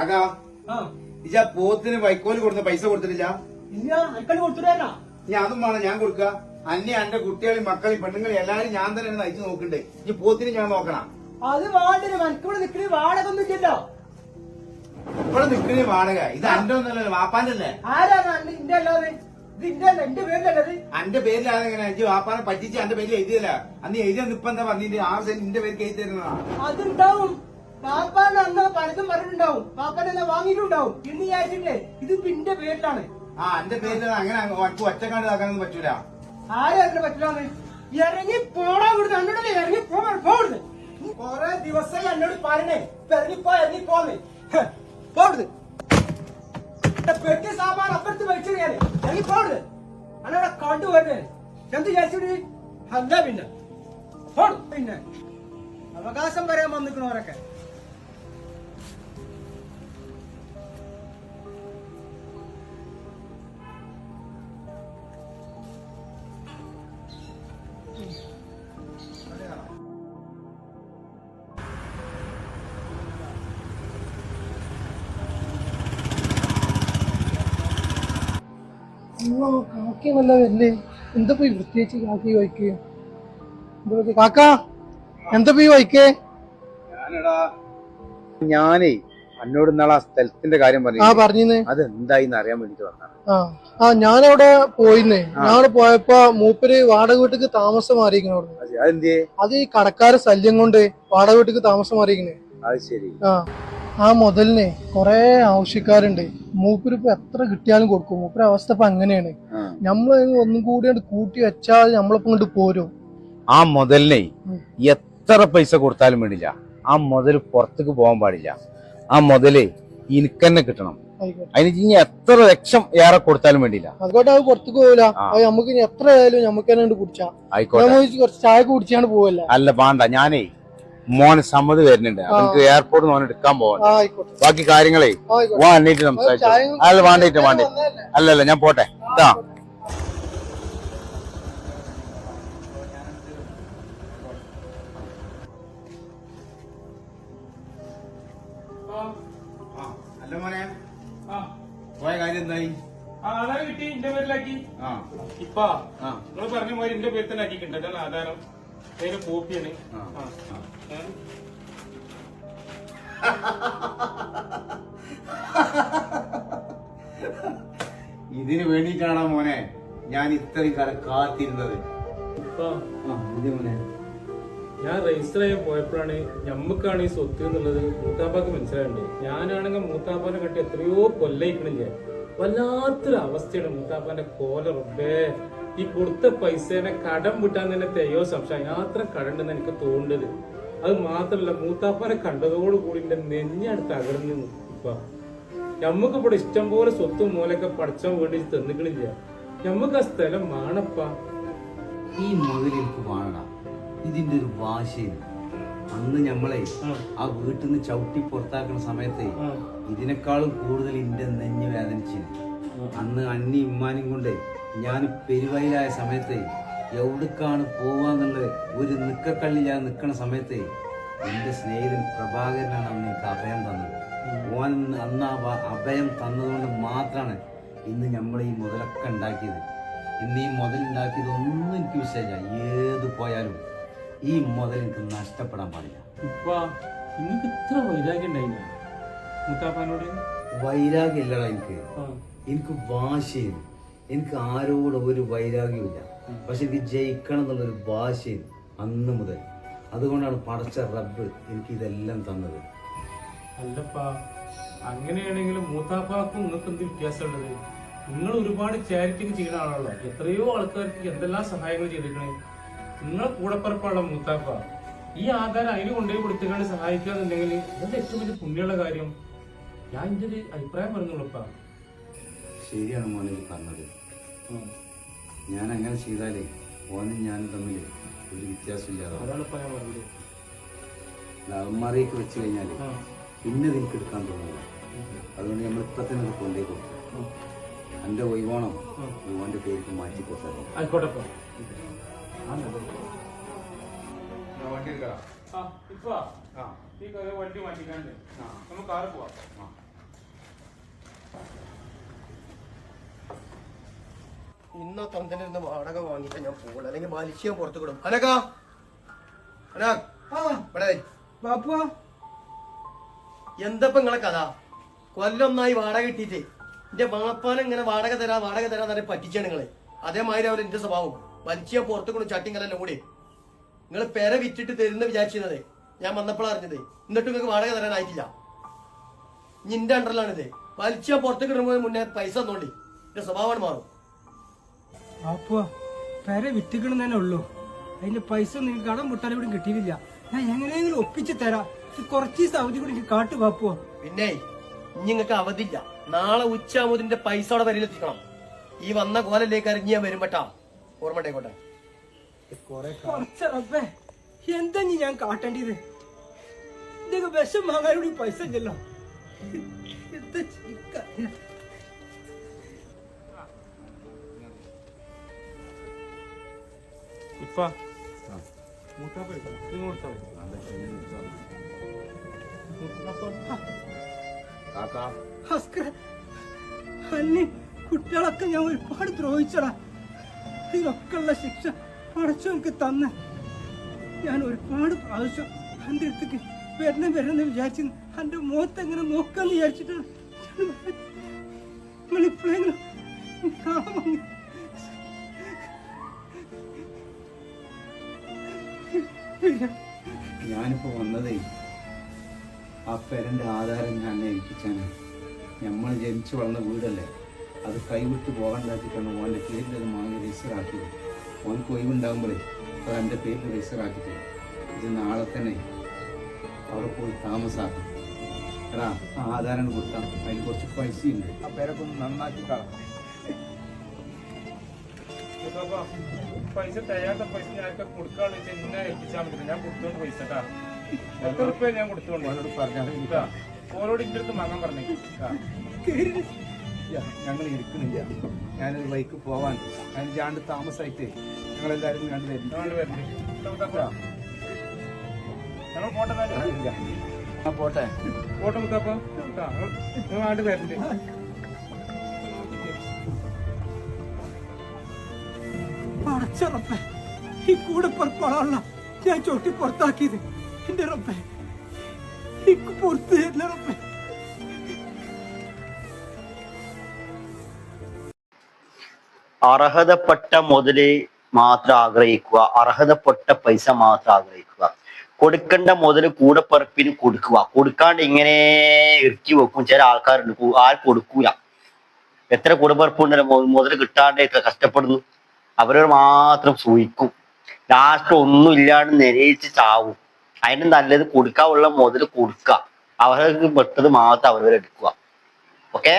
ആകാ. ആ. ഇജ പോത്തിന് വൈക്കോൽ കൊടുത്ത പൈസ കൊടുത്തിട്ടില്ല? ഇനി അതും വേണം ഞാൻ കൊടുക്ക. അന്നെ എന്റെ കുട്ടികളെയും മക്കളെയും പെണ്ണുങ്ങളെയും എല്ലാരും ഞാൻ തന്നെ നയിച്ചു നോക്കണ്ടേ? ഇനി പോത്തിന് ഞാൻ നോക്കണം. അത് വാടക ഇല്ലല്ലോ. ഇവിടെ നിക്കണ വാടക. ഇത് അന്റെ ഒന്നല്ലല്ലോ വാപ്പാന്റെ അല്ലേ എന്റെ അന്റെ പേരിലാണ് എങ്ങനെ അഞ്ച് വാപ്പാനെ പറ്റിച്ച് അന്റെ പേരിൽ എഴുതിയല്ല അന്ന് എഴുതിയ നിപ്പന്താ എന്താ പറഞ്ഞിട്ട്? ആറ് സെന്റ് നിന്റെ പേർക്ക് എഴുതി തരുന്നതാ. അതുണ്ടാവും. പാപ്പാന് അന്ന് പലതും പറഞ്ഞിട്ടുണ്ടാവും. പാപ്പാനെ എന്നാ വാങ്ങിയിട്ടുണ്ടാവും. ഇന്ന് വിചാരിച്ചിട്ടില്ലേ ഇത് പിന്റെ പേരിലാണ്. ആ എന്റെ പേരിൽ അങ്ങനെ ഒറ്റ ഒറ്റക്കാണ്ട് ആക്കാനൊന്നും പറ്റൂല. ആരും പറ്റില്ലാന്ന് ഇറങ്ങി പോടാ ഇവിടുന്ന്. എന്നോടല്ലേ ഇറങ്ങി പോകരുത് കൊറേ ദിവസമായി എന്നോട് പറഞ്ഞേ ഇറങ്ങിപ്പോ ഇറങ്ങിപ്പോന്ന് പോകരുത് എന്റെ പെട്ടി സാമാൻ അപ്പുറത്ത് വെച്ചു ഞാൻ ഇറങ്ങി പോകരുത് എന്നോടെ കണ്ടുവരുന്നേ എന്ത് വിചാരിച്ചിട്ട് അല്ല പിന്നെ. പിന്നെ. അവകാശം പറയാൻ വന്നിക്കണവരൊക്കെ കാക്കി നല്ല വല്ലേ എന്താ പോയി പ്രത്യേകിച്ച് കാക്കി വയ്ക്ക് എന്താ പോയി കാക്ക എന്താ പോയി വയ്ക്കേ ഞാനേ അന്നോട് ഇന്നാളെ ആ സ്ഥലത്തിന്റെ കാര്യം ആ പറഞ്ഞു പറഞ്ഞിന്ന്. അത് എന്തായിന്ന് അറിയാൻ വേണ്ടിട്ട് വന്നതാണ് ആ ആ ഞാനവിടെ പോയിന്നേ. ഞാനവിടെ പോയപ്പോ മൂപ്പര് വാടക വീട്ടിക്ക് താമസം മാറിയിരിക്കണ അവിടെ അത് ഈ കടക്കാരെ ശല്യം കൊണ്ട് വാടക വീട്ടിക്ക് താമസം മാറിയിരിക്കണേ അത് ശരി. ആ. ആ മുതലിന് കൊറേ ആവശ്യക്കാരുണ്ട്. മൂപ്പര് ഇപ്പൊ എത്ര കിട്ടിയാലും കൊടുക്കും. മൂപ്പര് അവസ്ഥ ഇപ്പൊ അങ്ങനെയാണ്. നമ്മൾ നമ്മൾ ഒന്നും കൂടി കൂട്ടി വെച്ചാൽ നമ്മളിപ്പോ ഇങ്ങോട്ട് പോരും. ആ മുതലിനെ എത്ര പൈസ കൊടുത്താലും വേണ്ടില്ല. ആ മുതൽ പുറത്തേക്ക് പോകാൻ പാടില്ല. ആ മുതൽ എനിക്കെന്നെ കിട്ടണം. ആയിക്കോട്ടെ. അതിന് ഇനി എത്ര ലക്ഷം ഏറെ കൊടുത്താലും വേണ്ടില്ല. അതുകൊണ്ട് അത് പുറത്തേക്ക് പോവില്ല. ആ. നമുക്ക് ഇനി എത്ര ആയാലും നമുക്ക് തന്നെ കുടിച്ചാൽ കുടിച്ചാ. ആയിക്കോട്ടെ. കുറച്ച് ചായ കുടിച്ചാണ് പോവല്ല? അല്ല വേണ്ട. ഞാനേ മോന് സമ്മതി വരുന്നുണ്ട്. അപ്പൊ എയർപോർട്ടിൽ എയർപോർട്ട് മോനെ എടുക്കാൻ പോകാൻ ബാക്കി കാര്യങ്ങളെ വാ എന്നിട്ട് സംസാരിച്ചു. അല്ല വേണ്ടിട്ട് വേണ്ടി? അല്ലല്ല ഞാൻ പോട്ടെ. ഇതാ അല്ല മോനെ. പോയ കാര്യം എന്തായി? ആധാരം കിട്ടി എന്റെ പേരിലാക്കി. ആ. ഇപ്പ ആ. നിങ്ങൾ പറഞ്ഞ മാതിരി എന്റെ പേരിൽ തന്നെ ആക്കിയിട്ടുണ്ട്. അതാണ് ആധാരം. പേര് കോപ്പിയാണ്? ഇതിന് വേണ്ടിയിട്ടാണ് മോനെ ഞാൻ ഇത്രയും കാലം കാത്തിരുന്നത്? ഞാൻ രജിസ്റ്റർ ചെയ്യാൻ പോയപ്പോഴാണ് ഞമ്മക്കാണ് ഈ സ്വത്ത് എന്നുള്ളത് മൂത്താപ്പാക്ക് മനസ്സിലാകണ്ടേ ഞാനാണെങ്കിൽ മൂത്താപ്പാനെ കണ്ടി എത്രയോ കൊല്ലയിക്കണില്ലേ? വല്ലാത്തൊരു അവസ്ഥയാണ് മൂത്താപ്പാന്റെ കോല റബ്ബേ. ഈ കൊടുത്ത പൈസേനെ കടം വിട്ടാൻ തന്നെ തെയ്യോ സംശയം. യാത്ര കടണ്ടെന്ന് എനിക്ക് തോന്നുന്നത്. അത് മാത്രല്ല മൂത്താപ്പാനെ കണ്ടതോടുകൂടി എന്റെ നെഞ്ഞാണ് തകർന്നു ഇപ്പൊ ഞമ്മക്ക് ഇവിടെ ഇഷ്ടം പോലെ സ്വത്തും മൂലൊക്കെ പഠിച്ചാൻ വേണ്ടി തന്നിക്കണില്ല. ഞമ്മക്ക് ആ സ്ഥലം വേണപ്പ. ഈ മുതൽ എനിക്ക് വേണ്ട. ഇതിന്റെ ഒരു വാശിയാണ് അന്ന് ഞമ്മളെ ആ. വീട്ടിൽ നിന്ന് ചവിട്ടി പുറത്താക്കുന്ന സമയത്ത്. ഇതിനേക്കാളും കൂടുതൽ ഇന്റെ നെഞ്ഞ് വേദനിച്ചു അന്ന് അന്നി ഇമ്മാനും കൊണ്ട് ഞാൻ പെരുവയിലായ സമയത്ത് എവിടേക്കാണ് പോവാന്നുള്ളത് ഒരു നിക്കക്കള്ളി ഞാൻ നിൽക്കുന്ന സമയത്ത് എന്റെ സ്നേഹിതൻ പ്രഭാകരനാണ് അന്ന് എനിക്ക് അഭയം തന്നത്. ഓൻ അന്ന് അഭയം തന്നതുകൊണ്ട് മാത്രമാണ് ഇന്ന് നമ്മൾ ഈ മുതലൊക്കെ ഉണ്ടാക്കിയത്. ഇന്ന് ഈ മുതൽ ഉണ്ടാക്കിയത് ഒന്നും എനിക്ക് വിശേഷ ഏത് പോയാലും ഈ മുതൽ എനിക്ക് നഷ്ടപ്പെടാൻ പാടില്ല. നിങ്ങൾക്ക് ഇത്ര വൈരാഗ്യം ഉണ്ടായില്ല? മുത്താപ്പാനോട്? വൈരാഗ്യമില്ലടാ എനിക്ക്. എനിക്ക് വാശിയും എനിക്ക് ആരോടും ഒരു വൈരാഗ്യമില്ല പക്ഷെ എനിക്ക് ജയിക്കണം എന്നുള്ളൊരു വാശിയും അന്ന് മുതൽ. അതുകൊണ്ടാണ് പടച്ച റബ്ബ് എനിക്ക് ഇതെല്ലാം തന്നത്. അല്ലപ്പാ അങ്ങനെയാണെങ്കിലും മൂത്താപ്പാക്കും നിങ്ങൾക്ക് എന്ത് വ്യത്യാസമുള്ളത്? നിങ്ങൾ ഒരുപാട് ചാരിറ്റിക്ക് ചെയ്യുന്ന ആളാണല്ലോ. എത്രയോ ആൾക്കാർക്ക് എന്തെല്ലാം സഹായങ്ങൾ ചെയ്തിരിക്കണേ? നിങ്ങൾ കൂടപ്പറപ്പാണല്ലോ മൂത്താപ്പ. ഈ ആധാരം അതിന് കൊണ്ടുപോയി കൊടുത്തിട്ടാണ് സഹായിക്കുക എന്നുണ്ടെങ്കിൽ അതല്ലേ ഏറ്റവും വലിയ പുണ്യമുള്ള കാര്യം? ഞാൻ എന്റെ ഒരു അഭിപ്രായം പറഞ്ഞോളൂപ്പാ. ശരിയാണ് മോനെ ഈ പറഞ്ഞത്. ഞാൻ അങ്ങനെ ചെയ്താലേ ഓനും ഞാനും തമ്മിൽ ഒരു വ്യത്യാസമില്ലാതെ ലവന്മാരെയൊക്കെ വെച്ച് കഴിഞ്ഞാൽ. പിന്നെ നിനക്ക് എടുക്കാൻ തോന്നില്ല അതുകൊണ്ട് നമ്മൾ ഇപ്പൊ തന്നെ അത് കൊണ്ടേ കൊടുക്കും. എന്റെ ഒഴിവോണം ഓന്റെ പേർക്ക് മാറ്റി കൊടുത്തത് ആയിക്കോട്ടെ എടുക്കാം ഈ വണ്ടി മാറ്റിക്കാണ്ട്. നമുക്ക് കാറ് പോവാം. ഇന്നോ തന്തനെ ഇരുന്ന് വാടക വാങ്ങിയിട്ട് ഞാൻ പോകണം അല്ലെങ്കിൽ മത്സ്യം പുറത്തു കിടും അനക്കാ അനാ ഇവിടെ വരി. ബാപ്പുവാ എന്തപ്പോ നിങ്ങളെ കഥ? കൊല്ലൊന്നായി വാടക കിട്ടിയിട്ട് എന്റെ മാപ്പാൻ ഇങ്ങനെ വാടക തരാ വാടക തരാ തന്നെ പറ്റിച്ചാണ് നിങ്ങളെ. അതേമാതിരി അവർ എന്റെ സ്വഭാവം. വലിച്ച പുറത്തു കൊണ്ട് ചട്ടിങ്ങലെല്ലാം കൂടി. നിങ്ങൾ പെര വിറ്റിട്ട് തരുന്ന വിചാരിച്ചിരുന്നത് ഞാൻ വന്നപ്പോൾ അറിഞ്ഞത്. എന്നിട്ട് നിങ്ങൾക്ക് വാടക തരാനായിട്ടില്ല. നിന്റെ അണ്ടറിലാണിത്. വലിച്ച പുറത്തേക്ക് ഇടുമ്പോൾ മുന്നേ പൈസ തന്നോണ്ടി. എന്റെ സ്വഭാവമാണ് മാറും. ബാപ്പുവാ പെര വിറ്റിക്കണം തന്നെ ഉള്ളൂ. അതിന്റെ പൈസ എനിക്ക് കടം മുട്ടാലും ഇവിടെ കിട്ടിയിട്ടില്ല. ഞാൻ എങ്ങനെയെങ്കിലും ഒപ്പിച്ച് തരാം. കുറച്ച് ദിവസം അവധി കൂടി കാട്ടു പാപ്പോ പിന്നെ നിങ്ങൾക്ക് അവധില്ല നാളെ ഉച്ച ഉച്ചാമുതിന്റെ പൈസ അവിടെ വരയിലെത്തിക്കണം ഈ വന്ന കോലല്ലേക്ക് അറിഞ്ഞ് ഞാൻ വരുമ്പട്ടാ ഓർമ്മ ഉണ്ടായിക്കോട്ടെ കുറച്ച റബ്ബേ എന്താ നീ ഞാൻ കാട്ടേണ്ടത്? ഇതൊക്കെ വിഷം വാങ്ങാനും പൈസ ഇല്ലല്ലോ. എന്താ അന്നി കുട്ടികളൊക്കെ ഞാൻ ഒരുപാട് ദ്രോഹിച്ചടാ. ഇതിനൊക്കെ ഉള്ള ശിക്ഷ പടച്ചു എനിക്ക് തന്ന. ഞാൻ ഒരുപാട് പ്രാവശ്യം എന്റെ അടുത്തേക്ക് വരണം വരണം വിചാരിച്ചു എന്റെ മുഖത്ത് എങ്ങനെ നോക്കാന്ന് വിചാരിച്ചിട്ടാണ് നിങ്ങൾ ഞാനിപ്പോ വന്നതേ ആ പെരന്റെ ആധാരം ഞാൻ ഏൽപ്പിച്ചാണ് നമ്മൾ ജനിച്ചു വളർന്ന വീടല്ലേ അത് കൈവിട്ട് പോകണ്ടാക്കിയിട്ടാണ് ഓന്റെ പേരിൽ അത് വാങ്ങി രജിസ്റ്റർ ആക്കിയത് ഓൻക്ക് ഒഴിവുണ്ടാകുമ്പോഴേ അത് എന്റെ പേരിൽ രജിസ്റ്റർ ആക്കിയിട്ട് ഇത് നാളെ തന്നെ അവിടെ പോയി താമസാക്കും. എടാ ആ ആധാരം കൊടുക്കാം അതിന് കുറച്ച് പൈസയുണ്ട്. ആ പേരൊക്കെ ഒന്ന് നന്നാക്കി കാണാം പൈസ തികയാത്ത പൈസ ഞാനൊക്കെ കൊടുക്കാന്ന് വെച്ചാൽ ഇങ്ങനെ ഏൽപ്പിച്ചാൽ മതി. ഞാൻ കൊടുത്തോണ്ട് പൈസ കേട്ടാ. എത്ര റുപ്യ ഞാൻ കൊടുത്തോണ്ട് ഓനോട് പറഞ്ഞാൽ കേട്ടാ. ഓരോട് ഇന്റെ അടുത്ത് വാങ്ങാൻ പറഞ്ഞു. ഞങ്ങൾ ഇരിക്കുന്നില്ല. ഞാനൊരു ബൈക്ക് പോവാൻ. അതിന് ജാണ്ട് താമസമായിട്ട് കണ്ടു ഞങ്ങൾ വരണ്ടേ മൂത്താപ്പ. ഞങ്ങൾ പോട്ടെ പോട്ടെ. പോട്ടെ മുത്തപ്പ. ആണ്ട് റബ്ബേ ഈ കൂടെ പുറപ്പെടാനുള്ള ഞാൻ ചോട്ടി പുറത്താക്കിയത്. എന്റെ റബ്ബേ എനിക്ക് പുറത്ത് അർഹതപ്പെട്ട മുതൽ മാത്രം ആഗ്രഹിക്കുക അർഹതപ്പെട്ട പൈസ മാത്രം ആഗ്രഹിക്കുക. കൊടുക്കേണ്ട മുതൽ കൂടെപ്പറപ്പിന് കൊടുക്കുക. കൊടുക്കാണ്ട് ഇങ്ങനെ ഇറക്കി വെക്കും. ചില ആൾക്കാരുണ്ട് ആർ കൊടുക്കൂല. എത്ര കൂടെപ്പറപ്പുണ്ടല്ലോ മു- മുതൽ കിട്ടാണ്ട് കഷ്ടപ്പെടുന്നു. അവരോട് മാത്രം സൂഹിക്കും ലാസ്റ്റ് ഒന്നും ഇല്ലാണ്ട് നിരയിച്ച് ചാവും. അതിന് നല്ലത് കൊടുക്കാനുള്ള മുതൽ കൊടുക്കുക. അവർക്ക് പെട്ടത് മാത്രം അവരവരെടുക്കുക ഓക്കെ